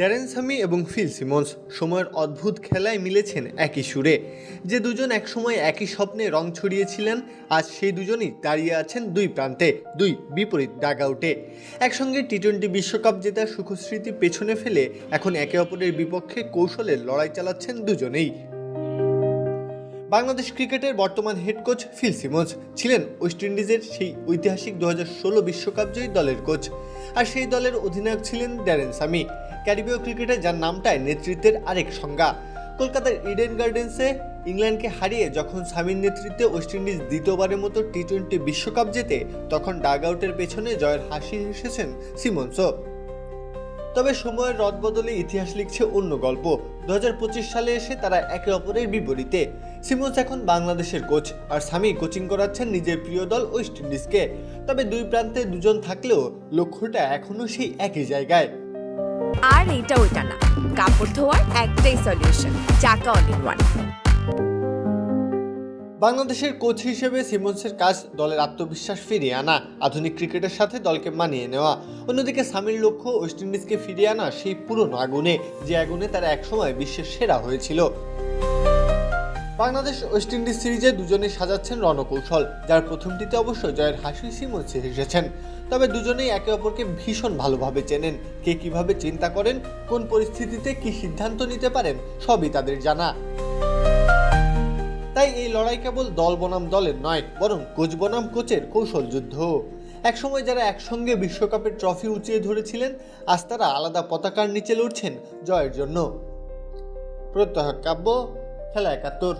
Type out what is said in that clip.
Darren Sami এবং Phil Simmons সময়ের অদ্ভুত খেলায় মিলেছেন একই সুরে। যে দুজন একসময় একই স্বপ্নে রং ছড়িয়েছিলেন, আজ সেই দুজনই দাঁড়িয়ে আছেন দুই প্রান্তে, দুই বিপরীত ডাগ আউটে একসঙ্গে টি টোয়েন্টি বিশ্বকাপ জেতার সুখস্মৃতি পেছনে ফেলে এখন একে অপরের বিপক্ষে কৌশলের লড়াই চালাচ্ছেন দুজনেই। বাংলাদেশ ক্রিকেটের বর্তমান হেড কোচ ফিল সিমন্স ছিলেন ওয়েস্ট ইন্ডিজের সেই ঐতিহাসিক দু বিশ্বকাপ জয়ী দলের কোচ। আর সেই দলের অধিনায়ক ছিলেন ড্যারেন সামি। ক্যারিবীয় ক্রিকেটে যার নামটায় নেতৃত্বের আরেক সংজ্ঞা। কলকাতার ইডেন গার্ডেন্সে ইংল্যান্ডকে হারিয়ে যখন সামির নেতৃত্বে ওয়েস্ট ইন্ডিজ দ্বিতীয়বারের মতো টি টোয়েন্টি বিশ্বকাপ জেতে, তখন ডাগ আউটের পেছনে জয়ের হাসি হেসেছেন সিমন্সও তবে সময়ের রদ বদলে ইতিহাস লিখছে অন্য গল্প। দু হাজার পঁচিশ সালে এসে তারা একে অপরের বিপরীতে। সিমন্স এখন বাংলাদেশের কোচ, আর সামি কোচিং করাচ্ছেন নিজের প্রিয় দল ওয়েস্ট ইন্ডিজকে তবে দুই প্রান্তে দুজন থাকলেও লক্ষ্যটা এখনও সেই একই জায়গায়। আর এইটা ওইটা না। কাপড় ধোয়ার একটাই solution Chaka all in one বাংলাদেশের কোচ হিসেবে সিমন্সের কাজ দলের আত্মবিশ্বাস ফিরিয়ে আনা, আধুনিক ক্রিকেটের সাথে দলকে মানিয়ে নেওয়া। অন্যদিকে সামির লক্ষ্য ওয়েস্ট ইন্ডিজকে ফিরিয়ে আনা সেই পুরনো আগুনে, যে আগুনে তারা একসময় বিশ্বের সেরা হয়েছিল। বাংলাদেশ ওয়েস্ট ইন্ডিজ সিরিজে দুজনে সাজাচ্ছেন রণকৌশল, যার প্রথমটিতে অবশ্য জয়ের হাসি সিমন্সে এসেছেন। তবে দুজনেই একে অপরকে ভীষণ ভালোভাবে চেনেন। কে কীভাবে চিন্তা করেন, কোন পরিস্থিতিতে কি সিদ্ধান্ত নিতে পারেন, সবই তাদের জানা। তাই এই লড়াই কেবল দল বনাম দলের নয়, বরং কোচ বনাম কোচের কৌশল যুদ্ধ। একসময় যারা একসঙ্গে বিশ্বকাপের ট্রফি উঁচিয়ে ধরেছিলেন, আজ তারা আলাদা পতাকার নিচে লড়ছেন জয়ের জন্য। প্রত্যহ কাব্য, খেলা একাত্তর।